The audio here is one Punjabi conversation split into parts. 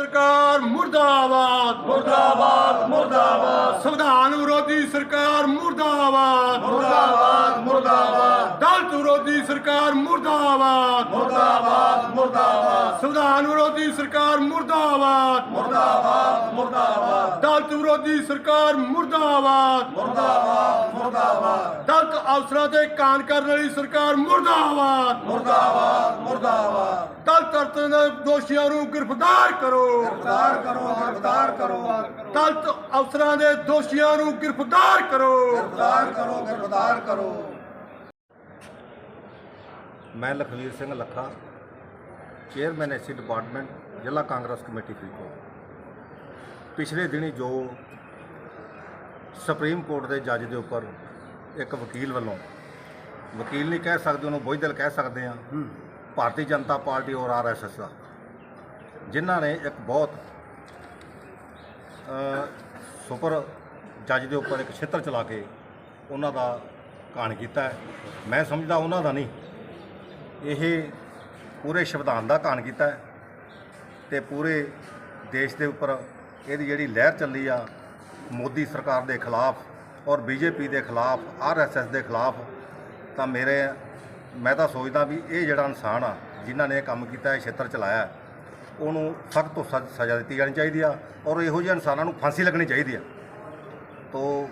ਸਰਕਾਰ ਮੁਰਦਾਬਾਦ। ਮੁਰਦਾਬਾਦ ਮੁਰਦਾਬਾਦ। ਸੰਵਿਧਾਨ ਵਿਰੋਧੀ ਸਰਕਾਰ ਮੁਰਦਾਬਾਦ। ਮੁਰਦਾਬਾਦ ਮੁਰਦਾਬਾਦ। ਦਲਿਤ ਵਿਰੋਧੀ ਸਰਕਾਰ ਮੁਰਦਾਬਾਦ। ਮੁਰਦਾਬਾਦ ਮੁਰਦਾਬਾਦ। ਸੰਵਿਧਾਨ ਵਿਰੋਧੀ ਸਰਕਾਰ ਮੁਰਦਾਬਾਦ। ਮੁਰਦਾਬਾਦ ਮੁਰਦਾਬਾਦ। ਦਲਿਤ ਵਿਰੋਧੀ ਸਰਕਾਰ ਮੁਰਦਾਬਾਦ। ਮੁਰਦਾਬਾਦ ਅਫਸਰਾਂ ਤੇ ਕਾਨ ਕਰਨ ਵਾਲੀ ਸਰਕਾਰ ਮੁਰਦਾਬਾਦ। ਮੁਰਦਾਬਾਦ ਮੁਰਦਾਬਾਦ। ਦਲਿਤ ਅਰਥਾਂ ਦੇ ਦੋਸ਼ੀਆਂ ਨੂੰ ਗ੍ਰਿਫਤਾਰ ਕਰੋ। ਗ੍ਰਿਫਤਾਰ ਕਰੋ ਗ੍ਰਿਫਤਾਰ ਕਰੋ। ਦਲਿਤ ਅਫਸਰਾਂ ਦੇ ਦੋਸ਼ੀਆਂ ਨੂੰ ਗ੍ਰਿਫਤਾਰ ਕਰੋ। ਗ੍ਰਿਫਤਾਰ ਕਰੋ ਗ੍ਰਿਫਤਾਰ ਕਰੋ। ਮੈਂ Lakhvir Singh Lakha chairman SC department ਜ਼ਿਲ੍ਹਾ ਕਾਂਗਰਸ ਕਮੇਟੀ ਫਰੀਦਕੋਟ। ਪਿਛਲੇ ਦਿਨੀ ਜੋ ਸੁਪਰੀਮ ਕੋਰਟ ਦੇ ਜੱਜ ਦੇ ਉੱਪਰ ਇੱਕ ਵਕੀਲ ਵੱਲੋਂ। ਵਕੀਲ ਨਹੀਂ ਕਹਿ ਸਕਦੇ ਉਹਨੂੰ ਬੋਝਦਲ ਕਹਿ ਸਕਦੇ ਆ ਭਾਰਤੀ ਜਨਤਾ ਪਾਰਟੀ ਔਰ ਆਰਐਸਐਸ ਦਾ। ਜਿਨ੍ਹਾਂ ਨੇ ਇੱਕ ਬਹੁਤ ਸੁਪਰ ਜੱਜ ਦੇ ਉੱਪਰ ਇੱਕ ਛਿੱਤਰ ਚਲਾ ਕੇ ਉਹਨਾਂ ਦਾ ਕਾਣ ਕੀਤਾ ਹੈ। ਮੈਂ ਸਮਝਦਾ ਉਹਨਾਂ ਦਾ ਨਹੀਂ। ਇਹ ਪੂਰੇ ਸੰਵਿਧਾਨ ਦਾ ਕਾਣ ਕੀਤਾ ਹੈ ਤੇ ਪੂਰੇ ਦੇਸ਼ ਦੇ ਉੱਪਰ ਇਹਦੀ ਜਿਹੜੀ ਲਹਿਰ ਚੱਲੀ ਆ ਮੋਦੀ ਸਰਕਾਰ ਦੇ ਖਿਲਾਫ ਔਰ ਬੀਜੇਪੀ ਦੇ ਖਿਲਾਫ ਆਰਐਸਐਸ ਦੇ ਖਿਲਾਫ ਤਾਂ ਮੇਰੇ, ਮੈਂ ਤਾਂ ਸੋਚਦਾ ਵੀ ਇਹ ਜਿਹੜਾ ਇਨਸਾਨ ਆ, ਜਿਨ੍ਹਾਂ ਨੇ ਇਹ ਕੰਮ ਕੀਤਾ ਹੈ ਛੇਤਰ ਚਲਾਇਆ, ਉਹਨੂੰ ਸਖਤ ਤੋਂ ਸਖਤ ਸਜ਼ਾ ਦਿੱਤੀ ਜਾਣੀ ਚਾਹੀਦੀ ਆ ਔਰ ਇਹੋ ਜਿਹੇ ਇਨਸਾਨਾਂ ਨੂੰ ਫਾਂਸੀ ਲੱਗਣੀ ਚਾਹੀਦੀ ਆ। ਤੋ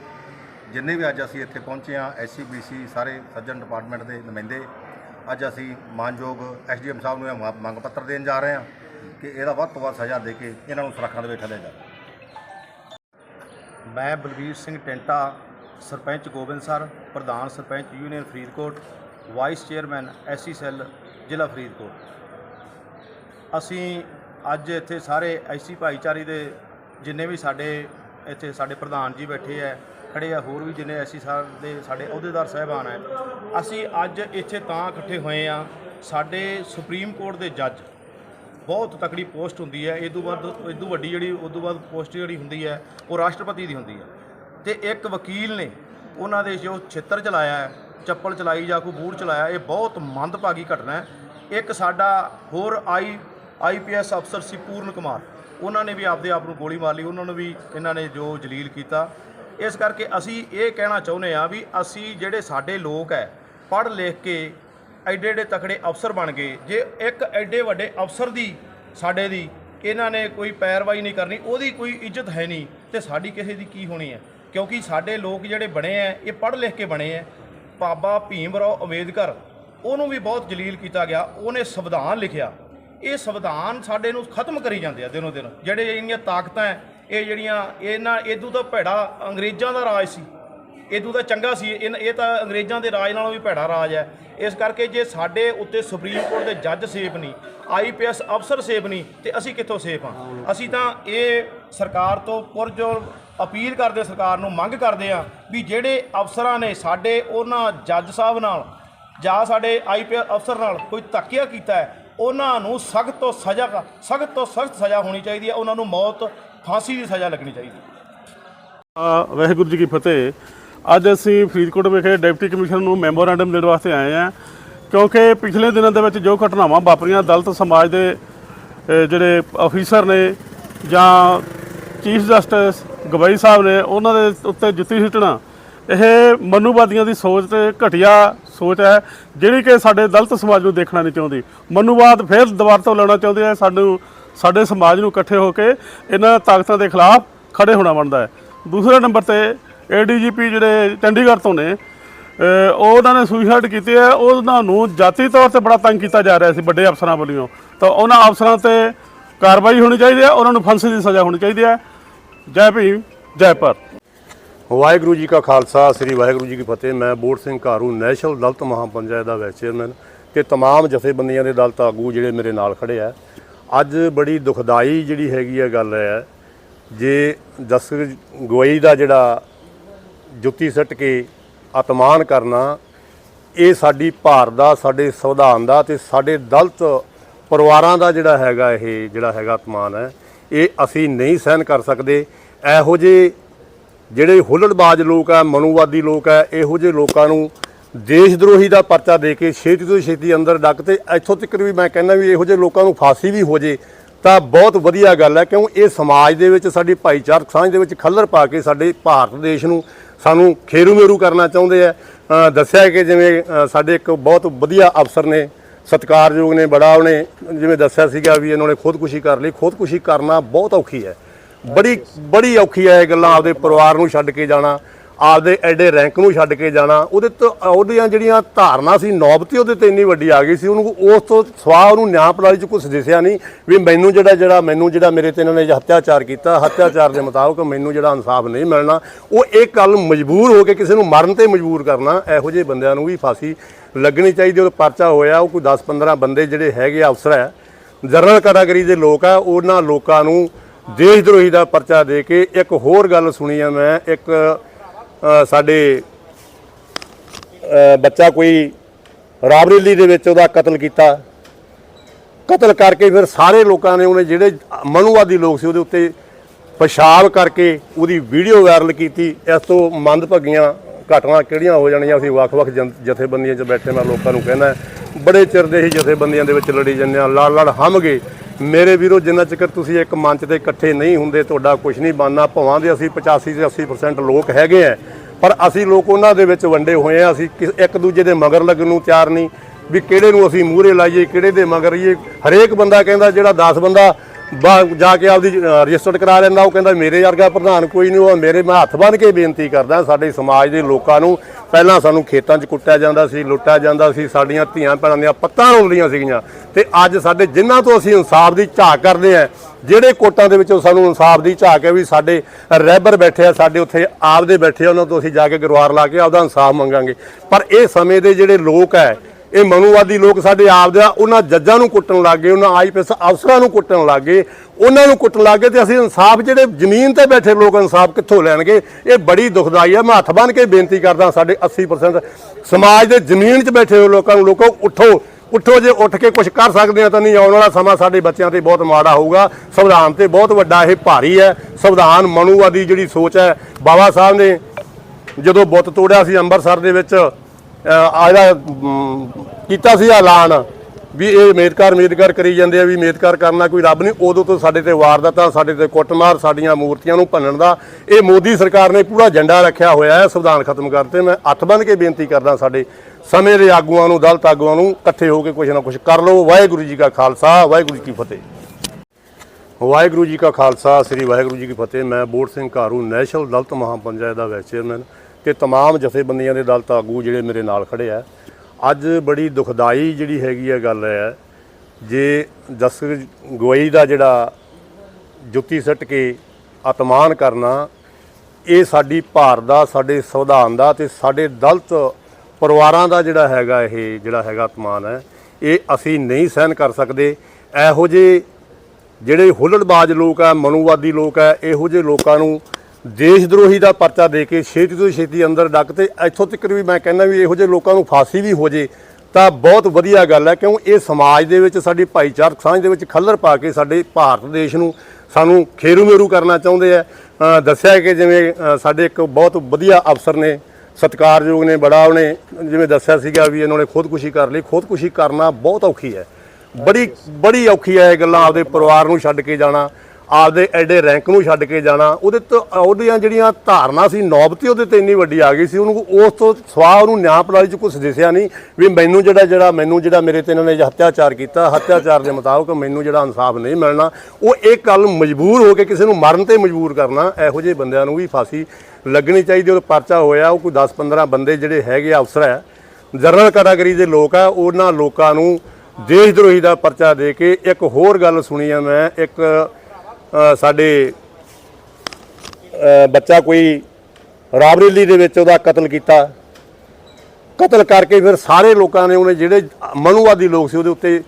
ਜਿੰਨੇ ਵੀ ਅੱਜ ਅਸੀਂ ਇੱਥੇ ਪਹੁੰਚੇ ਆ ਐਸਸੀਬੀਸੀ ਸਾਰੇ ਸੱਜਣ ਡਿਪਾਰਟਮੈਂਟ ਦੇ ਨੁਮਾਇੰਦੇ, ਅੱਜ ਅਸੀਂ ਮਾਨਯੋਗ ਐਸਡੀਐਮ ਸਾਹਿਬ ਨੂੰ ਇਹ ਮ- ਮੰਗ ਪੱਤਰ ਦੇਣ ਜਾ ਰਹੇ ਹਾਂ ਕਿ ਇਹਦਾ ਵੱਧ ਤੋਂ ਵੱਧ ਸਜ਼ਾ ਦੇ ਕੇ ਇਹਨਾਂ ਨੂੰ ਸੁਰੱਖਿਆ ਦੇ ਵਿੱਚ ਠੱਲਿਆ ਜਾਵੇ। ਮੈਂ ਬਲਬੀਰ ਸਿੰਘ ਟੈਂਟਾ, ਸਰਪੰਚ ਗੋਬਿੰਦ ਸਰ, ਪ੍ਰਧਾਨ sarpanch union Faridkot, vice chairman SC cell, ਜ਼ਿਲ੍ਹਾ ਫਰੀਦਕੋਟ। ਅਸੀਂ ਅੱਜ ਇੱਥੇ ਸਾਰੇ ਐਸਸੀ ਭਾਈਚਾਰੇ ਦੇ ਜਿੰਨੇ ਵੀ ਸਾਡੇ ਇੱਥੇ ਸਾਡੇ ਪ੍ਰਧਾਨ ਜੀ ਬੈਠੇ ਆ, ਖੜੇ ਆ, ਹੋਰ ਵੀ ਜਿੰਨੇ ਐਸਸੀ ਸਾਹਿਬ ਦੇ ਸਾਡੇ ਅਹੁਦੇਦਾਰ ਸਾਹਿਬਾਨ ਹੈ ਅਸੀਂ ਅੱਜ ਇੱਥੇ ਤਾਂ ਇਕੱਠੇ ਹੋਏ ਆ, ਸਾਡੇ ਸੁਪਰੀਮ ਕੋਰਟ ਦੇ ਜੱਜ ਬਹੁਤ ਤਕੜੀ ਪੋਸਟ ਹੁੰਦੀ ਹੈ, ਇਹ ਤੋਂ ਬਾਅਦ ਇਹ ਤੋਂ ਵੱਡੀ ਜਿਹੜੀ ਉਸ ਤੋਂ ਬਾਅਦ ਪੋਸਟ ਜਿਹੜੀ ਹੁੰਦੀ ਹੈ, ਉਹ ਰਾਸ਼ਟਰਪਤੀ ਦੀ ਹੁੰਦੀ ਹੈ। ਤੇ ਇੱਕ ਵਕੀਲ ਨੇ ਉਹਨਾਂ ਦੇ ਜੋ ਛਿੱਤਰ ਚਲਾਇਆ ਹੈ, ਚੱਪਲ ਚਲਾਈ ਜਾਂ ਕੋਈ ਬੂਟ ਚਲਾਇਆ, ਇਹ ਬਹੁਤ ਮੰਦਭਾਗੀ ਘਟਨਾ ਹੈ। ਇੱਕ ਸਾਡਾ ਹੋਰ ਆਈ ਆਈਪੀਐਸ ਅਫਸਰ ਸੀ ਪੂਰਨ ਕੁਮਾਰ, ਉਹਨਾਂ ਨੇ ਵੀ ਆਪਦੇ ਆਪ ਨੂੰ ਗੋਲੀ ਮਾਰ ਲਈ, ਉਹਨਾਂ ਨੂੰ ਵੀ ਇਹਨਾਂ ਨੇ ਜੋ ਜਲੀਲ ਕੀਤਾ। ਇਸ ਕਰਕੇ ਅਸੀਂ ਇਹ ਕਹਿਣਾ ਚਾਹੁੰਦੇ ਆ ਵੀ ਅਸੀਂ ਜਿਹੜੇ ਸਾਡੇ ਲੋਕ ਹੈ ਪੜ੍ਹ ਲਿਖ ਕੇ ਐਡੇ ਐਡੇ ਤਕੜੇ ਅਫਸਰ ਬਣ ਗਏ। ਜੇ ਇੱਕ ਐਡੇ ਵੱਡੇ ਅਫਸਰ ਦੀ ਸਾਡੇ ਦੀ ਇਹਨਾਂ ਨੇ ਕੋਈ ਪੈਰਵਾਈ ਨਹੀਂ ਕਰਨੀ ਉਹਦੀ ਕੋਈ ਇੱਜ਼ਤ ਹੈ ਨਹੀਂ ਤੇ ਸਾਡੀ ਕਿਸੇ ਦੀ ਕੀ ਹੋਣੀ ਹੈ? ਕਿਉਂਕਿ ਸਾਡੇ ਲੋਕ ਜਿਹੜੇ ਬਣੇ ਆ ਇਹ ਪੜ੍ਹ ਲਿਖ ਕੇ ਬਣੇ ਆ। ਬਾਬਾ ਭੀਮ ਰਾਓ ਅੰਬੇਦਕਰ ਉਹਨੂੰ ਵੀ ਬਹੁਤ ਜਲੀਲ ਕੀਤਾ ਗਿਆ ਉਹਨੇ ਸੰਵਿਧਾਨ ਲਿਖਿਆ। ਇਹ ਸੰਵਿਧਾਨ ਸਾਡੇ ਨੂੰ ਖਤਮ ਕਰੀ ਜਾਂਦੇ ਆ ਦਿਨੋਂ ਦਿਨ। ਜਿਹੜੇ ਇੰਨੀਆਂ ਤਾਕਤਾਂ ਹੈ, ਇਹ ਜਿਹੜੀਆਂ ਇਹਨਾਂ ਇਦੋਂ ਤਾਂ ਭੈੜਾ ਅੰਗਰੇਜ਼ਾਂ ਦਾ ਰਾਜ ਸੀ। ਇਦੋਂ ਤਾਂ ਚੰਗਾ ਸੀ, ਇਹ ਇਹ ਤਾਂ ਅੰਗਰੇਜ਼ਾਂ ਦੇ ਰਾਜ ਨਾਲੋਂ ਵੀ ਭੈੜਾ ਰਾਜ ਹੈ। ਇਸ ਕਰਕੇ ਜੇ ਸਾਡੇ ਉੱਤੇ ਸੁਪਰੀਮ ਕੋਰਟ ਦੇ ਜੱਜ ਸੇਫ ਨਹੀਂ ਆਈਪੀਐਸ ਅਫਸਰ ਸੇਫ ਨਹੀਂ, ਤੇ ਅਸੀਂ ਕਿੱਥੋਂ ਸੇਫ ਹਾਂ? ਅਸੀਂ ਤਾਂ ਇਹ ਸਰਕਾਰ ਤੋਂ ਪੁਰਜੋਰ ਅਪੀਲ ਕਰਦੇ ਸਰਕਾਰ ਨੂੰ ਮੰਗ ਕਰਦੇ ਆ ਵੀ ਜਿਹੜੇ ਅਫਸਰਾਂ ਨੇ ਸਾਡੇ ਉਹਨਾਂ ਜੱਜ ਸਾਹਿਬ ਨਾਲ ਜਾਂ ਸਾਡੇ ਆਈਪੀਐਸ ਅਫਸਰ ਨਾਲ ਕੋਈ ਧੱਕਿਆ ਕੀਤਾ ਹੈ, ਉਹਨਾਂ ਨੂੰ ਸਖਤ ਤੋਂ ਸਜ਼ਾ, ਸਖਤ ਤੋਂ ਸਖਤ ਸਜ਼ਾ ਹੋਣੀ ਚਾਹੀਦੀ ਹੈ, ਉਹਨਾਂ ਨੂੰ ਮੌਤ, ਫਾਂਸੀ ਦੀ ਸਜ਼ਾ ਲੱਗਣੀ ਚਾਹੀਦੀ ਹੈ। ਵਾਹਿਗੁਰੂ ਜੀ ਕੀ ਫਤਿਹ। ਅੱਜ ਅਸੀਂ ਫਰੀਦਕੋਟ ਵਿਖੇ ਡਿਪਟੀ ਕਮਿਸ਼ਨਰ ਨੂੰ ਮੈਮੋਰੈਂਡਮ ਦੇਣ ਵਾਸਤੇ ਆਏ ਹਾਂ, ਕਿਉਂਕਿ ਪਿਛਲੇ ਦਿਨਾਂ ਦੇ ਵਿੱਚ ਜੋ ਘਟਨਾਵਾਂ ਵਾਪਰੀਆਂ, ਦਲਤ ਸਮਾਜ ਦੇ ਜਿਹੜੇ ਅਫੀਸਰ ਨੇ ਜਾਂ ਚੀਫ ਜਸਟਿਸ ਗਵਾਈ ਸਾਹਿਬ ਨੇ, ਉਹਨਾਂ ਦੇ ਉੱਤੇ ਜੁੱਤੀ ਸਿੱਟਣਾ, ਇਹ ਮਨੂਵਾਦੀਆਂ ਦੀ ਸੋਚ ਤੇ ਘਟੀਆ ਸੋਚ ਹੈ, ਜਿਹੜੀ ਕਿ ਸਾਡੇ ਦਲਤ ਸਮਾਜ ਨੂੰ ਦੇਖਣਾ ਨਹੀਂ ਚਾਹੁੰਦੀ। ਮਨੂਵਾਦ ਫਿਰ ਦੁਬਾਰਾ ਤੋਂ ਲੈਣਾ ਚਾਹੁੰਦੇ ਆ, ਸਾਨੂੰ, ਸਾਡੇ ਸਮਾਜ ਨੂੰ ਇਕੱਠੇ ਹੋ ਕੇ ਇਹਨਾਂ ਤਾਕਤਾਂ ਦੇ ਖਿਲਾਫ ਖੜੇ ਹੋਣਾ ਬਣਦਾ ਹੈ। ਦੂਸਰੇ ਨੰਬਰ ਤੇ ਏਡੀਜੀਪੀ ਜਿਹੜੇ ਚੰਡੀਗੜ੍ਹ ਤੋਂ ਨੇ ਅਹ ਉਹ ਉਹਨਾਂ ਨੇ ਸੁਸਾਈਡ ਕੀਤੀ ਹੈ ਉਹਨਾਂ ਨੂੰ ਜਾਤੀ ਤੌਰ ਤੇ ਬੜਾ ਤੰਗ ਕੀਤਾ ਜਾ ਰਿਹਾ ਸੀ ਵੱਡੇ ਅਫਸਰਾਂ ਵੱਲੋਂ ਤਾਂ ਉਹਨਾਂ ਅਫਸਰਾਂ ਤੇ ਕਾਰਵਾਈ ਹੋਣੀ ਚਾਹੀਦੀ ਹੈ ਉਹਨਾਂ ਨੂੰ ਫਾਂਸੀ ਦੀ ਸਜ਼ਾ ਹੋਣੀ ਚਾਹੀਦੀ ਹੈ ਜੈ ਭੀਮ ਜੈ ਭਾਰਤ ਵਾਹਿਗੁਰੂ ਜੀ ਕਾ ਖਾਲਸਾ ਸ੍ਰੀ ਵਾਹਿਗੁਰੂ ਜੀ ਕੀ ਫਤਿਹ ਮੈਂ ਬੋੜ ਸਿੰਘ ਘਾਰੂ ਨੈਸ਼ਨਲ ਦਲਿਤ ਮਹਾਪੰਚਾਇਤ ਦਾ ਵਾਈਸ ਚੇਅਰਮੈਨ ਤੇ तमाम ਜਥੇਬੰਦੀਆਂ ਦੇ ਦਲਿਤ ਆਗੂ ਜਿਹੜੇ ਮੇਰੇ ਨਾਲ ਖੜੇ ਆ ਅੱਜ ਬੜੀ ਦੁਖਦਾਈ ਜਿਹੜੀ ਹੈਗੀ ਆ ਗੱਲ ਹੈ ਜੇ ਜਸਕਰ ਗੋਈ ਦਾ ਜਿਹੜਾ ਜੁੱਤੀ ਸੱਟ ਕੇ ਅਤਮਾਨ ਕਰਨਾ, ਇਹ ਸਾਡੀ ਭਾਰਤ ਦਾ, ਸਾਡੇ ਸੰਵਿਧਾਨ ਦਾ ਤੇ ਸਾਡੇ ਦਲਿਤ ਪਰਿਵਾਰਾਂ ਦਾ ਜਿਹੜਾ ਹੈਗਾ ਇਹ, ਜਿਹੜਾ ਹੈਗਾ ਅਤਮਾਨ ਹੈ, ਇਹ ਅਸੀਂ ਨਹੀਂ ਸਹਿਨ ਕਰ ਸਕਦੇ। ਇਹੋ ਜਿਹੇ ਜਿਹੜੇ ਹੁੱਲੜਬਾਜ਼ ਲੋਕ ਆ ਮਨੂਵਾਦੀ ਲੋਕ ਆ ਇਹੋ ਜਿਹੇ ਲੋਕਾਂ ਨੂੰ ਦੇਸ਼ ਦਰੋਹੀ ਦਾ ਪਰਚਾ ਦੇ ਕੇ ਛੇਤੀ ਤੋਂ ਛੇਤੀ ਅੰਦਰ ਡੱਕ ਤੇ ਇੱਥੋਂ ਤੱਕ ਵੀ ਮੈਂ ਕਹਿੰਦਾ ਵੀ ਇਹੋ ਜਿਹੇ ਲੋਕਾਂ ਨੂੰ ਫਾਂਸੀ ਵੀ ਹੋ ਜੇ, ਤਾਂ ਬਹੁਤ ਵਧੀਆ ਗੱਲ ਹੈ, ਕਿਉਂ ਇਹ ਸਮਾਜ ਦੇ ਵਿੱਚ, ਸਾਡੀ ਭਾਈਚਾਰਕ ਸਾਂਝ ਦੇ ਵਿੱਚ ਖੱਲਰ ਪਾ ਕੇ ਸਾਡੇ ਭਾਰਤ ਦੇਸ਼ ਨੂੰ ਸਾਨੂੰ ਖੇਰੂ ਮੇਰੂ ਕਰਨਾ ਚਾਹੁੰਦੇ ਆ। ਦੱਸਿਆ ਕਿ ਜਿਵੇਂ ਸਾਡੇ ਇੱਕ ਬਹੁਤ ਵਧੀਆ ਅਫਸਰ ਨੇ, ਸਤਿਕਾਰਯੋਗ ਨੇ, ਬੜਾ ਉਹਨੇ ਜਿਵੇਂ ਦੱਸਿਆ ਸੀਗਾ ਵੀ ਇਹਨਾਂ ਨੇ ਖੁਦਕੁਸ਼ੀ ਕਰ ਲਈ। ਖੁਦਕੁਸ਼ੀ ਕਰਨਾ ਬਹੁਤ ਔਖੀ ਹੈ। ਬੜੀ ਬੜੀ ਔਖੀ ਹੈ ਇਹ ਗੱਲਾਂ ਆਪਦੇ ਪਰਿਵਾਰ ਨੂੰ ਛੱਡ ਕੇ ਜਾਣਾ। ਆਪਦੇ ਐਡੇ ਰੈਂਕ ਨੂੰ ਛੱਡ ਕੇ ਜਾਣਾ, ਉਹਦੇ ਤੋਂ, ਉਹਦੀਆਂ ਜਿਹੜੀਆਂ ਧਾਰਨਾ ਸੀ, ਨੌਬਤੀ ਉਹਦੇ ਤੇ ਇੰਨੀ ਵੱਡੀ ਆ ਗਈ ਸੀ, ਉਹਨੂੰ ਉਸ ਤੋਂ ਸਵਾ ਉਹਨੂੰ ਨਿਆਂ ਪ੍ਰਣਾਲੀ 'ਚ ਕੁਝ ਦਿਸਿਆ ਨਹੀਂ ਵੀ ਮੈਨੂੰ ਜਿਹੜਾ ਜਿਹੜਾ, ਮੈਨੂੰ ਜਿਹੜਾ ਮੇਰੇ ਤੇ ਇਹਨਾਂ ਨੇ ਹੱਤਿਆਚਾਰ ਕੀਤਾ, ਹੱਤਿਆਚਾਰ ਦੇ ਮੁਤਾਬਕ ਮੈਨੂੰ ਜਿਹੜਾ ਇਨਸਾਫ ਨਹੀਂ ਮਿਲਣਾ, ਉਹ ਇਹ ਗੱਲ ਮਜਬੂਰ ਹੋ ਕੇ ਕਿਸੇ ਨੂੰ ਮਰਨ ਤੇ ਮਜਬੂਰ ਕਰਨਾ, ਇਹੋ ਜਿਹੇ ਬੰਦਿਆਂ ਨੂੰ ਵੀ ਫਾਂਸੀ ਲੱਗਣੀ ਚਾਹੀਦੀ ਉਹ ਪਰਚਾ ਹੋਇਆ, ਉਹ ਕੋਈ 10-15 ਬੰਦੇ ਜਿਹੜੇ ਹੈਗੇ ਆ ਅਫਸਰ ਹੈ, ਜਨਰਲ ਕੈਟਾਗਰੀ ਦੇ ਲੋਕ ਆ, ਉਹਨਾਂ ਲੋਕਾਂ ਨੂੰ ਦੇਸ਼ ਦਰੋਹੀ ਦਾ ਪਰਚਾ ਦੇ ਕੇ ਇੱਕ ਹੋਰ ਗੱਲ ਸੁਣੀ ਆ ਮੈਂ, ਇੱਕ ਸਾਡੇ ਬੱਚਾ ਕੋਈ ਰਾਬਰੇਲੀ ਦੇ ਵਿੱਚ ਉਹਦਾ ਕਤਲ ਕੀਤਾ। ਕਤਲ ਕਰਕੇ ਫਿਰ ਸਾਰੇ ਲੋਕਾਂ ਨੇ ਉਹਨੇ ਜਿਹੜੇ ਮਨੂਵਾਦੀ ਲੋਕ ਸੀ ਉਹਦੇ ਉੱਤੇ ਪਿਸ਼ਾਬ ਕਰਕੇ ਉਹਦੀ ਵੀਡੀਓ ਵਾਇਰਲ ਕੀਤੀ। ਇਸ ਤੋਂ ਮੰਦਭਾਗੀਆਂ ਘਟਨਾ ਕਿਹੜੀਆਂ ਹੋ ਜਾਣੀਆਂ, ਅਸੀਂ ਵੱਖ-ਵੱਖ ਜਨ- ਜਥੇਬੰਦੀਆਂ 'ਚ ਬੈਠੇ ਮੈਂ ਲੋਕਾਂ ਨੂੰ ਕਹਿੰਦਾ। ਬੜੇ ਚਿਰ ਦੇ ਹੀ ਜਥੇਬੰਦੀਆਂ ਦੇ ਵਿੱਚ ਲੜੀ ਜਾਂਦੇ ਆ ਲੜ ਲੜ ਹਮ ਗਏ। ਮੇਰੇ ਵੀਰੋ, ਜਿੰਨਾ ਚਿਰ ਤੁਸੀਂ ਇੱਕ ਮੰਚ ਤੇ ਇਕੱਠੇ ਨਹੀਂ ਹੁੰਦੇ, ਤੁਹਾਡਾ ਕੁਝ ਨਹੀਂ ਬਣਨਾ। ਭਵਾਂ ਦੇ ਅਸੀਂ 85 ਤੇ 80% ਲੋਕ ਹੈਗੇ ਆ। ਪਰ ਅਸੀਂ ਲੋਕ ਉਹਨਾਂ ਦੇ ਵਿੱਚ ਵੰਡੇ ਹੋਏ ਆ। ਅਸੀਂ ਕਿਸ- ਇੱਕ ਦੂਜੇ ਦੇ ਮਗਰ ਲੱਗਣ ਨੂੰ ਤਿਆਰ ਨਹੀਂ। ਵੀ ਕਿਹੜੇ ਨੂੰ ਅਸੀਂ ਮੂਹਰੇ ਲਾਈਏ, ਕਿਹੜੇ ਦੇ ਮਗਰ ਰਹੀਏ। ਹਰੇਕ ਬੰਦਾ ਕਹਿੰਦਾ, ਜਿਹੜਾ 10 ਬੰਦਾ ਬਾ- ਜਾ ਕੇ ਆਪਦੀ ਰਜਿਸਟਰਡ ਕਰਾ ਲੈਂਦਾ, ਉਹ ਕਹਿੰਦਾ ਮੇਰੇ ਵਰਗਾ ਪ੍ਰਧਾਨ ਕੋਈ ਨਹੀਂ, ਉਹ ਮੇਰੇ ਮੈਂ ਹੱਥ ਬੰਨ ਕੇ ਬੇਨਤੀ ਕਰਦਾ ਸਾਡੇ ਸਮਾਜ ਦੇ ਲੋਕਾਂ ਨੂੰ, ਪਹਿਲਾਂ ਸਾਨੂੰ ਖੇਤਾਂ 'ਚ ਕੁੱਟਿਆ ਜਾਂਦਾ ਸੀ, ਲੁੱਟਿਆ ਜਾਂਦਾ ਸੀ, ਸਾਡੀਆਂ ਧੀਆਂ ਭੈਣਾਂ ਦੀਆਂ ਪੱਤਾਂ ਰੋਲਦੀਆਂ ਸੀਗੀਆਂ। ਤੇ ਅੱਜ ਸਾਡੇ ਜਿਨ੍ਹਾਂ ਤੋਂ ਅਸੀਂ ਇਨਸਾਫ ਦੀ ਝਾਕ ਕਰਦੇ ਆ ਜਿਹੜੇ ਕੋਟਾਂ ਦੇ ਵਿੱਚੋਂ ਸਾਨੂੰ ਇਨਸਾਫ ਦੀ ਝਾਕ ਹੈ ਵੀ ਸਾਡੇ ਰਹਿਬਰ ਬੈਠੇ ਆ, ਸਾਡੇ ਉੱਥੇ ਆਪਦੇ ਬੈਠੇ ਆ, ਉਹਨਾਂ ਤੋਂ ਅਸੀਂ ਜਾ ਕੇ ਗਰਵਾਰ ਲਾ ਕੇ ਆਪਦਾ ਇਨਸਾਫ ਮੰਗਾਂਗੇ। ਪਰ ਇਹ ਸਮੇਂ ਦੇ ਜਿਹੜੇ ਲੋਕ ਹੈ ਇਹ ਮਨੂਵਾਦੀ ਲੋਕ ਸਾਡੇ ਆਪਦੇ ਆ, ਉਹਨਾਂ ਜੱਜਾਂ ਨੂੰ ਕੁੱਟਣ ਲੱਗ ਗਏ ਉਹਨਾਂ ਆਈਪੀਐਸ ਅਫਸਰਾਂ ਨੂੰ ਕੁੱਟਣ ਲੱਗ ਗਏ ਉਹਨਾਂ ਨੂੰ ਕੁੱਟਣ ਲੱਗ ਗਏ ਤੇ ਅਸੀਂ ਇਨਸਾਫ ਜਿਹੜੇ ਜ਼ਮੀਨ ਤੇ ਬੈਠੇ ਲੋਕ ਇਨਸਾਫ ਕਿੱਥੋਂ ਲੈਣਗੇ? ਇਹ ਬੜੀ ਦੁਖਦਾਈ ਹੈ ਮੈਂ ਹੱਥ ਬੰਨ੍ਹ ਕੇ ਬੇਨਤੀ ਕਰਦਾ ਸਾਡੇ 80% ਸਮਾਜ ਦੇ ਜ਼ਮੀਨ 'ਚ ਬੈਠੇ ਹੋਏ ਲੋਕਾਂ ਨੂੰ, ਲੋਕੋ, ਉੱਠੋ ਉੱਠੋ ਜੇ ਉੱਠ ਕੇ ਕੁਝ ਕਰ ਸਕਦੇ ਆ ਤਾਂ ਨਹੀਂ ਆਉਣ ਵਾਲਾ ਸਮਾਂ ਸਾਡੇ ਬੱਚਿਆਂ ਤੇ ਬਹੁਤ ਮਾੜਾ ਹੋਊਗਾ। ਸੰਵਿਧਾਨ ਤੇ ਬਹੁਤ ਵੱਡਾ ਇਹ ਭਾਰੀ ਹੈ। ਸੰਵਿਧਾਨ ਮਨੂਵਾਦੀ ਜਿਹੜੀ ਸੋਚ ਹੈ, ਬਾਬਾ ਸਾਹਿਬ ਨੇ ਜਦੋਂ ਬੁੱਤ ਤੋੜਿਆ ਸੀ ਅੰਮ੍ਰਿਤਸਰ ਦੇ ਵਿੱਚ ਆਇਆ ਕੀਤਾ ਸੀ ਐਲਾਨ ਵੀ ਇਹ ਮੇਦਕਾਰ ਮੇਦਕਾਰ ਕਰੀ ਜਾਂਦੇ ਆ ਵੀ ਮੇਦਕਾਰ ਕਰਨਾ ਕੋਈ ਰੱਬ ਨਹੀਂ, ਉਦੋਂ ਤੋਂ ਸਾਡੇ ਤੇ ਵਾਰਦਾਤਾਂ ਸਾਡੇ ਤੇ ਕੁੱਟਮਾਰ, ਸਾਡੀਆਂ ਮੂਰਤੀਆਂ ਨੂੰ ਭੰਨਣ ਦਾ। ਇਹ ਮੋਦੀ ਸਰਕਾਰ ਨੇ ਪੂਰਾ ਝੰਡਾ ਰੱਖਿਆ ਹੋਇਆ ਹੈ, ਸੰਵਿਧਾਨ ਖਤਮ ਕਰਤੇ ਮੈਂ ਹੱਥ ਬੰਨ੍ਹ ਕੇ ਬੇਨਤੀ ਕਰਦਾ ਸਾਡੇ ਸਮੇਂ ਦੇ ਆਗੂਆਂ ਨੂੰ, ਦਲਤ ਆਗੂਆਂ ਨੂੰ, ਇਕੱਠੇ ਹੋ ਕੇ ਕੁਝ ਨਾ ਕੁਝ ਕਰ ਲਓ। ਵਾਹਿਗੁਰੂ ਜੀ ਕਾ ਖਾਲਸਾ, ਵਾਹਿਗੁਰੂ ਜੀ ਕੀ ਫਤਿਹ। ਵਾਹਿਗੁਰੂ ਜੀ ਕਾ ਖਾਲਸਾ, ਸ੍ਰੀ ਵਾਹਿਗੁਰੂ ਜੀ ਕੀ ਫਤਿਹ। ਮੈਂ ਬੋੜ ਸਿੰਘ ਘਾਰੂ ਨੈਸ਼ਨਲ ਦਲਤ ਮਹਾਪੰਚਾਇਤ ਦਾ ਵਾਈਸ ਚੇਅਰਮੈਨ ਤੇ ਤਮਾਮ ਜਥੇਬੰਦੀਆਂ ਦੇ ਦਲਤ ਆਗੂ ਜਿਹੜੇ ਮੇਰੇ ਨਾਲ ਖੜੇ ਆ ਅੱਜ ਬੜੀ ਦੁਖਦਾਈ ਜਿਹੜੀ ਹੈਗੀ ਆ ਗੱਲ ਹੈ ਜੇ ਜਸ ਗੋਈ ਦਾ ਜਿਹੜਾ ਜੁੱਤੀ ਸੱਟ ਕੇ ਅਪਮਾਨ ਕਰਨਾ ਇਹ ਸਾਡੀ ਭਾਰਤ ਦਾ ਸਾਡੇ ਸੰਵਿਧਾਨ ਦਾ ਤੇ ਸਾਡੇ ਦਲਤ ਪਰਿਵਾਰਾਂ ਦਾ ਜਿਹੜਾ ਹੈਗਾ ਇਹ ਜਿਹੜਾ ਹੈਗਾ ਅਪਮਾਨ ਹੈ ਇਹ ਅਸੀਂ ਨਹੀਂ ਸਹਿਨ ਕਰ ਸਕਦੇ ਇਹੋ ਜਿਹੇ ਜਿਹੜੇ ਹੁੱਲੜਬਾਜ਼ ਲੋਕ ਆ ਮਨੂਵਾਦੀ ਲੋਕ ਆ ਇਹੋ ਜਿਹੇ ਲੋਕਾਂ ਨੂੰ ਦੇਸ਼ ਦਰੋਹੀ ਦਾ ਪਰਚਾ ਦੇ ਕੇ ਛੇਤੀ ਤੋਂ ਛੇਤੀ ਅੰਦਰ ਡੱਕ ਤੇ ਇੱਥੋਂ ਤੱਕ ਵੀ ਮੈਂ ਕਹਿੰਦਾ ਵੀ ਇਹੋ ਜਿਹੇ ਲੋਕਾਂ ਨੂੰ ਫਾਂਸੀ ਵੀ ਹੋ ਜੇ, ਤਾਂ ਬਹੁਤ ਵਧੀਆ ਗੱਲ ਹੈ, ਕਿਉਂ ਇਹ ਸਮਾਜ ਦੇ ਵਿੱਚ ਸਾਡੀ ਭਾਈਚਾਰਕ ਸਾਂਝ ਦੇ ਵਿੱਚ ਖੱਲਰ ਪਾ ਕੇ ਸਾਡੇ ਭਾਰਤ ਦੇਸ਼ ਨੂੰ ਸਾਨੂੰ ਖੇਰੂ ਮੇਰੂ ਕਰਨਾ ਚਾਹੁੰਦੇ ਆ। ਦੱਸਿਆ ਕਿ ਜਿਵੇਂ ਸਾਡੇ ਇੱਕ ਬਹੁਤ ਵਧੀਆ ਅਫਸਰ ਨੇ, ਸਤਿਕਾਰਯੋਗ ਨੇ, ਬੜਾ ਉਹਨੇ ਜਿਵੇਂ ਦੱਸਿਆ ਸੀਗਾ ਵੀ ਇਹਨਾਂ ਨੇ ਖੁਦਕੁਸ਼ੀ ਕਰ ਲਈ। ਖੁਦਕੁਸ਼ੀ ਕਰਨਾ ਬਹੁਤ ਔਖੀ ਹੈ। ਬੜੀ ਬੜੀ ਔਖੀ ਹੈ ਇਹ ਗੱਲਾਂ ਆਪਦੇ ਪਰਿਵਾਰ ਨੂੰ ਛੱਡ ਕੇ ਜਾਣਾ। ਆਪਦੇ ਐਡੇ ਰੈਂਕ ਨੂੰ ਛੱਡ ਕੇ ਜਾਣਾ, ਉਹਦੇ ਤੋਂ, ਉਹਦੀਆਂ ਜਿਹੜੀਆਂ ਧਾਰਨਾ ਸੀ, ਨੌਬਤੀ ਉਹਦੇ ਤੇ ਇੰਨੀ ਵੱਡੀ ਆ ਗਈ ਸੀ, ਉਹਨੂੰ ਉਸ ਤੋਂ ਸਵਾ ਉਹਨੂੰ ਨਿਆਂ ਪ੍ਰਣਾਲੀ 'ਚ ਕੁਝ ਦਿਸਿਆ ਨਹੀਂ ਵੀ ਮੈਨੂੰ ਜਿਹੜਾ ਜਿਹੜਾ, ਮੈਨੂੰ ਜਿਹੜਾ ਮੇਰੇ ਤੇ ਇਹਨਾਂ ਨੇ ਹੱਤਿਆਚਾਰ ਕੀਤਾ ਹੱਤਿਆਚਾਰ ਦੇ ਮੁਤਾਬਕ ਮੈਨੂੰ ਜਿਹੜਾ ਇਨਸਾਫ ਨਹੀਂ ਮਿਲਣਾ, ਉਹ ਇੱਕ ਗੱਲ ਮਜਬੂਰ ਹੋ ਕੇ ਕਿਸੇ ਨੂੰ ਮਰਨ ਤੇ ਮਜਬੂਰ ਕਰਨਾ, ਇਹੋ ਜਿਹੇ ਬੰਦਿਆਂ ਨੂੰ ਵੀ ਫਾਂਸੀ ਲੱਗਣੀ ਚਾਹੀਦੀ ਉਹ ਪਰਚਾ ਹੋਇਆ, ਉਹ ਕੋਈ 10-15 ਬੰਦੇ ਜਿਹੜੇ ਹੈਗੇ ਅਫਸਰ ਹੈ, ਜਨਰਲ ਕੈਟਾਗਰੀ ਦੇ ਲੋਕ ਆ, ਉਹਨਾਂ ਲੋਕਾਂ ਨੂੰ ਦੇਸ਼ ਦਰੋਹੀ ਦਾ ਪਰਚਾ ਦੇ ਕੇ ਇੱਕ ਹੋਰ ਗੱਲ ਸੁਣੀ ਆ ਮੈਂ, ਇੱਕ ਸਾਡੇ ਬੱਚਾ ਕੋਈ ਰਾਬਰੀਲੀ ਦੇ ਵਿੱਚ ਉਹਦਾ ਕਤਲ ਕੀਤਾ। ਕਤਲ ਕਰਕੇ ਫਿਰ ਸਾਰੇ ਲੋਕਾਂ ਨੇ ਉਹਨੇ ਜਿਹੜੇ ਮਨੂਵਾਦੀ ਲੋਕ ਸੀ ਉਹਦੇ ਉੱਤੇ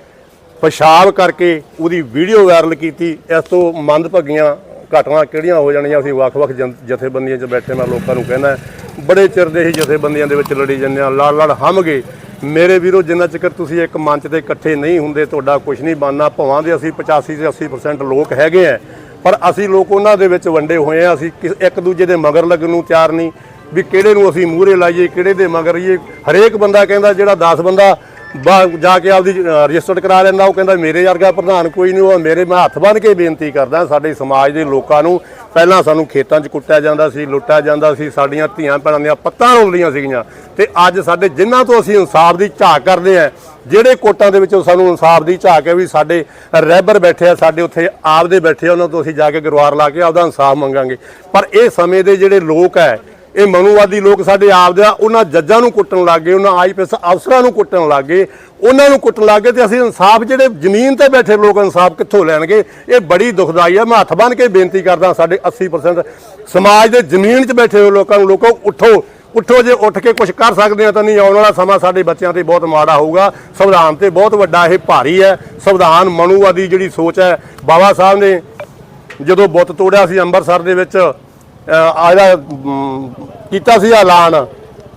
ਪਿਸ਼ਾਬ ਕਰਕੇ ਉਹਦੀ ਵੀਡੀਓ ਵਾਇਰਲ ਕੀਤੀ। ਇਸ ਤੋਂ ਮੰਦਭਾਗੀਆਂ ਘਟਨਾ ਕਿਹੜੀਆਂ ਹੋ ਜਾਣੀਆਂ, ਅਸੀਂ ਵੱਖ-ਵੱਖ ਜਨ- ਜਥੇਬੰਦੀਆਂ 'ਚ ਬੈਠੇ ਮੈਂ ਲੋਕਾਂ ਨੂੰ ਕਹਿੰਦਾ, ਬੜੇ ਚਿਰ ਦੇ ਹੀ ਜਥੇਬੰਦੀਆਂ ਦੇ ਵਿੱਚ ਲੜੀ ਜਾਂਦੇ ਆ ਲੜ ਲੜ ਹਮ ਗਏ। ਮੇਰੇ ਵੀਰੋ, ਜਿੰਨਾ ਚਿਰ ਤੁਸੀਂ ਇੱਕ ਮੰਚ ਤੇ ਇਕੱਠੇ ਨਹੀਂ ਹੁੰਦੇ, ਤੁਹਾਡਾ ਕੁਝ ਨਹੀਂ ਬਣਨਾ। ਭਵਾਂ ਦੇ ਅਸੀਂ 85 ਤੇ 80% ਲੋਕ ਹੈਗੇ ਆ। ਪਰ ਅਸੀਂ ਲੋਕ ਉਹਨਾਂ ਦੇ ਵਿੱਚ ਵੰਡੇ ਹੋਏ ਆ। ਅਸੀਂ ਕਿਸ- ਇੱਕ ਦੂਜੇ ਦੇ ਮਗਰ ਲੱਗਣ ਨੂੰ ਤਿਆਰ ਨਹੀਂ। ਵੀ ਕਿਹੜੇ ਨੂੰ ਅਸੀਂ ਮੂਹਰੇ ਲਾਈਏ, ਕਿਹੜੇ ਦੇ ਮਗਰ ਰਹੀਏ। ਹਰੇਕ ਬੰਦਾ ਕਹਿੰਦਾ, ਜਿਹੜਾ 10 ਬੰਦਾ ਬਾ- ਜਾ ਕੇ ਆਪਦੀ ਰਜਿਸਟਰਡ ਕਰਾ ਲੈਂਦਾ, ਉਹ ਕਹਿੰਦਾ ਮੇਰੇ ਵਰਗਾ ਪ੍ਰਧਾਨ ਕੋਈ ਨਹੀਂ, ਉਹ ਮੇਰੇ ਮੈਂ ਹੱਥ ਬੰਨ੍ਹ ਕੇ ਬੇਨਤੀ ਕਰਦਾ ਸਾਡੇ ਸਮਾਜ ਦੇ ਲੋਕਾਂ ਨੂੰ, ਪਹਿਲਾਂ ਸਾਨੂੰ ਖੇਤਾਂ 'ਚ ਕੁੱਟਿਆ ਜਾਂਦਾ ਸੀ, ਲੁੱਟਿਆ ਜਾਂਦਾ ਸੀ, ਸਾਡੀਆਂ ਧੀਆਂ ਭੈਣਾਂ ਦੀਆਂ ਪੱਤਾਂ ਰੋਲਦੀਆਂ ਸੀਗੀਆਂ ਤੇ ਅੱਜ ਸਾਡੇ ਜਿਨ੍ਹਾਂ ਤੋਂ ਅਸੀਂ ਇਨਸਾਫ ਦੀ ਝਾਕ ਕਰਦੇ ਆ ਜਿਹੜੇ ਕੋਟਾਂ ਦੇ ਵਿੱਚੋਂ ਸਾਨੂੰ ਇਨਸਾਫ ਦੀ ਝਾਕ ਹੈ ਵੀ ਸਾਡੇ ਰਹਿਬਰ ਬੈਠੇ ਆ, ਸਾਡੇ ਉੱਥੇ ਆਪਦੇ ਬੈਠੇ ਆ, ਉਹਨਾਂ ਤੋਂ ਅਸੀਂ ਜਾ ਕੇ ਗਰਵਾਰ ਲਾ ਕੇ ਆਪਦਾ ਇਨਸਾਫ ਮੰਗਾਂਗੇ। ਪਰ ਇਹ ਸਮੇਂ ਦੇ ਜਿਹੜੇ ਲੋਕ ਹੈ ਇਹ ਮਨੂਵਾਦੀ ਲੋਕ ਸਾਡੇ ਆਪਦੇ ਆ, ਉਹਨਾਂ ਜੱਜਾਂ ਨੂੰ ਕੁੱਟਣ ਲੱਗੇ ਉਹਨਾਂ ਆਈਪੀਐਸ ਅਫਸਰਾਂ ਨੂੰ ਕੁੱਟਣ ਲੱਗੇ ਉਹਨਾਂ ਨੂੰ ਕੁੱਟਣ ਲੱਗੇ ਤੇ ਅਸੀਂ ਇਨਸਾਫ ਜਿਹੜੇ ਜ਼ਮੀਨ ਤੇ ਬੈਠੇ ਲੋਕ ਇਨਸਾਫ ਕਿੱਥੋਂ ਲੈਣਗੇ? ਇਹ ਬੜੀ ਦੁਖਦਾਈ ਹੈ ਮੈਂ ਹੱਥ ਬੰਨ੍ਹ ਕੇ ਬੇਨਤੀ ਕਰਦਾ ਸਾਡੇ 80% ਸਮਾਜ ਦੇ ਜ਼ਮੀਨ 'ਚ ਬੈਠੇ ਹੋਏ ਲੋਕਾਂ ਨੂੰ, ਲੋਕੋ, ਉੱਠੋ ਉੱਠੋ ਜੇ ਉੱਠ ਕੇ ਕੁਝ ਕਰ ਸਕਦੇ ਆ ਤਾਂ ਨਹੀਂ ਆਉਣ ਵਾਲਾ ਸਮਾਂ ਸਾਡੇ ਬੱਚਿਆਂ ਤੇ ਬਹੁਤ ਮਾੜਾ ਹੋਊਗਾ। ਸੰਵਿਧਾਨ ਤੇ ਬਹੁਤ ਵੱਡਾ ਇਹ ਭਾਰੀ ਹੈ। ਸੰਵਿਧਾਨ ਮਨੂਵਾਦੀ ਜਿਹੜੀ ਸੋਚ ਹੈ, ਬਾਬਾ ਸਾਹਿਬ ਨੇ ਜਦੋਂ ਬੁੱਤ ਤੋੜਿਆ ਸੀ ਅੰਮ੍ਰਿਤਸਰ ਦੇ ਵਿੱਚ ਆਇਆ ਕੀਤਾ ਸੀ ਐਲਾਨ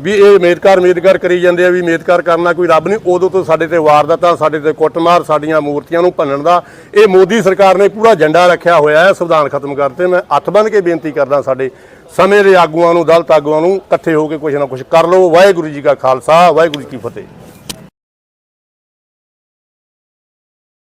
ਵੀ ਇਹ ਮੇਦਕਾਰ ਮੇਦਕਾਰ ਕਰੀ ਜਾਂਦੇ ਆ ਵੀ ਮੇਦਕਾਰ ਕਰਨਾ ਕੋਈ ਰੱਬ ਨਹੀਂ, ਉਦੋਂ ਤੋਂ ਸਾਡੇ ਤੇ ਵਾਰਦਾਤਾਂ ਸਾਡੇ ਤੇ ਕੁੱਟਮਾਰ, ਸਾਡੀਆਂ ਮੂਰਤੀਆਂ ਨੂੰ ਭੰਨਣ ਦਾ। ਇਹ ਮੋਦੀ ਸਰਕਾਰ ਨੇ ਪੂਰਾ ਝੰਡਾ ਰੱਖਿਆ ਹੋਇਆ ਹੈ, ਸੰਵਿਧਾਨ ਖਤਮ ਕਰਤੇ। ਮੈਂ ਹੱਥ ਬੰਨ੍ਹ ਕੇ ਬੇਨਤੀ ਕਰਦਾ ਸਾਡੇ ਸਮੇਂ ਦੇ ਆਗੂਆਂ ਨੂੰ ਦਲਤ ਆਗੂਆਂ ਨੂੰ ਇਕੱਠੇ ਹੋ ਕੇ ਕੁਝ ਨਾ ਕੁਝ ਕਰ ਲਓ। ਵਾਹਿਗੁਰੂ ਜੀ ਕਾ ਖਾਲਸਾ, ਵਾਹਿਗੁਰੂ ਜੀ ਕੀ ਫਤਿਹ।